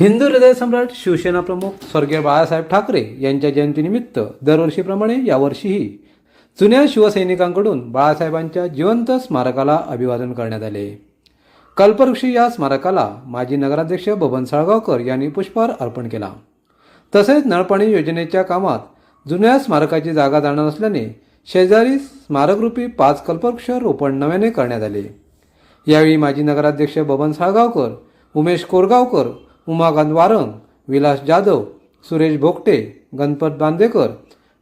हिंदू हृदय सम्राट शिवसेना प्रमुख स्वर्गीय बाळासाहेब ठाकरे यांच्या जयंतीनिमित्त दरवर्षीप्रमाणे यावर्षीही जुन्या शिवसैनिकांकडून बाळासाहेबांच्या जिवंत स्मारकाला अभिवादन करण्यात आले. कल्पवृक्षी या स्मारकाला माजी नगराध्यक्ष बबन साळगावकर यांनी पुष्पहार अर्पण केला. तसेच नळपाणी योजनेच्या कामात जुन्या स्मारकाची जागा जाणार असल्याने शेजारी स्मारकरूपी पाच कल्पवृक्ष रोपण नव्याने करण्यात आले. यावेळी माजी नगराध्यक्ष बबन साळगावकर उमेश कोरगावकर उमाकांत वारंग विलास जाधव सुरेश भोगटे गणपत बांदेकर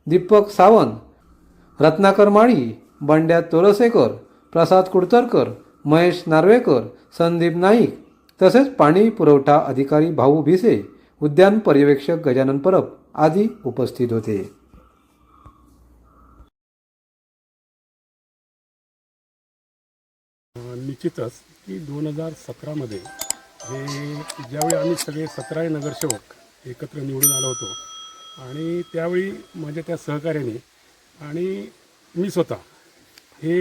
दीपक सावंत रत्नाकर माळी बंड्या तोरसेकर प्रसाद कुडतरकर महेश नार्वेकर संदीप नाईक तसेच पाणी पुरवठा अधिकारी भाऊ भिसे उद्यान पर्यवेक्षक गजानन परब आदी उपस्थित होते. निश्चितच की दोन हजार सतरामध्ये हे ज्यावेळी आम्ही सगळे सतरा नगरसेवक एकत्र निवडून आलो होतो आणि त्यावेळी माझ्या त्या सहकार्याने आणि मी स्वतः हे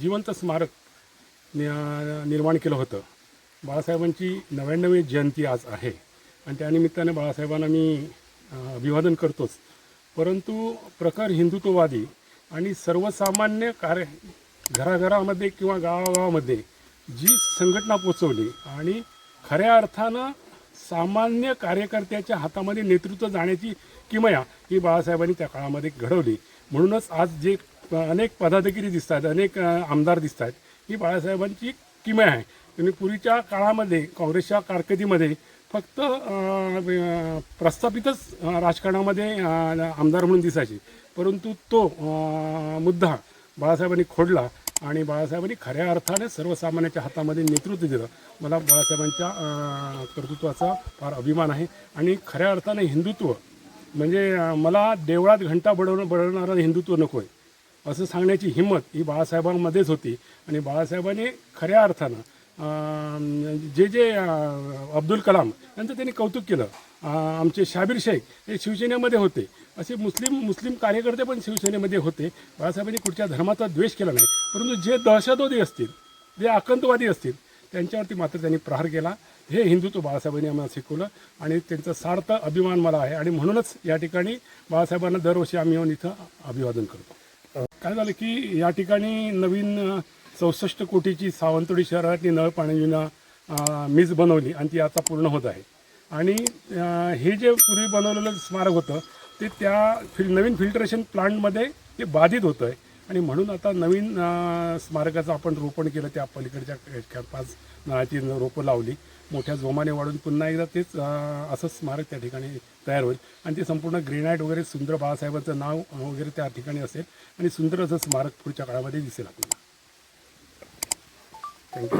जिवंत स्मारक निर्माण केलं होतं. बाळासाहेबांची नव्याण्णवी जयंती आज आहे आणि त्यानिमित्ताने बाळासाहेबांना मी अभिवादन करतोच. परंतु प्रखर हिंदुत्ववादी आणि सर्वसामान्य कार्य घराघरामध्ये किंवा गावागावामध्ये जी संघटना पोचवली आणि खऱ्या अर्थानं सामान्य कार्यकर्त्याच्या हातामध्ये नेतृत्व जाण्याची किमया ही बाळासाहेबांनी त्या काळामध्ये घडवली. म्हणूनच आज जे अनेक पदाधिकारी दिसत आहेत अनेक आमदार दिसत आहेत ही बाळासाहेबांची किमया आहे. तुम्ही पूर्वीच्या काळामध्ये काँग्रेसच्या कारकिर्दीमध्ये फक्त प्रस्थापितच राजकारणामध्ये आमदार म्हणून दिसायचे. परंतु तो मुद्दा बाळासाहेबांनी खोडला. आणि बाळासाहेबांनी खऱ्या अर्थाने सर्वसामान्याच्या हातामध्ये नेतृत्व दिलं. मला बाळासाहेबांच्या कर्तृत्वाचा फार अभिमान आहे. आणि खऱ्या अर्थाने हिंदुत्व म्हणजे मला देवळात घंटा बडवणं बडवणारं हिंदुत्व नको आहे. असं सांगण्याची हिंमत ही बाळासाहेबांमध्येच होती. आणि बाळासाहेबांनी खऱ्या अर्थानं जे जे अब्दुल कलाम यांचं त्यांनी कौतुक केलं. आमचे शाबीर शेख हे शिवसेनेमध्ये होते. असे मुस्लिम मुस्लिम कार्यकर्ते पण शिवसेनेमध्ये होते. बाळासाहेबांनी कुठच्या धर्माचा द्वेष केला नाही. परंतु जे दहशतवादी असतील जे आकंतवादी असतील त्यांच्यावरती मात्र त्यांनी प्रहार केला. हे हिंदुत्व बाळासाहेबांनी आम्हाला शिकवलं आणि त्यांचा सार्थ अभिमान मला आहे. आणि म्हणूनच या ठिकाणी बाळासाहेबांना दरवर्षी आम्ही येऊन इथं अभिवादन करतो. काय झालं की या ठिकाणी नवीन चौसष्ट कोटीची सावंतवाडी शहरातली नळ पाणी योजना मीज बनवली आणि ती आता पूर्ण होत आहे. आणि हे जे पूर्वी बनवलेलं स्मारक होतं ते त्या फिल नवीन फिल्ट्रेशन प्लांटमध्ये ते बाधित होतं आहे आणि म्हणून आता नवीन स्मारकाचं आपण रोपण केलं त्या पलीकडच्या पाच नळाची रोपं लावली. मोठ्या जोमाने वाढून पुन्हा एकदा तेच असं स्मारक त्या ठिकाणी तयार होईल. आणि ते संपूर्ण ग्रेनाईट वगैरे सुंदर बाळासाहेबांचं नाव वगैरे त्या ठिकाणी असेल. आणि सुंदर असं स्मारक पुढच्या काळामध्ये दिसेल आपल्याला. थँक्यू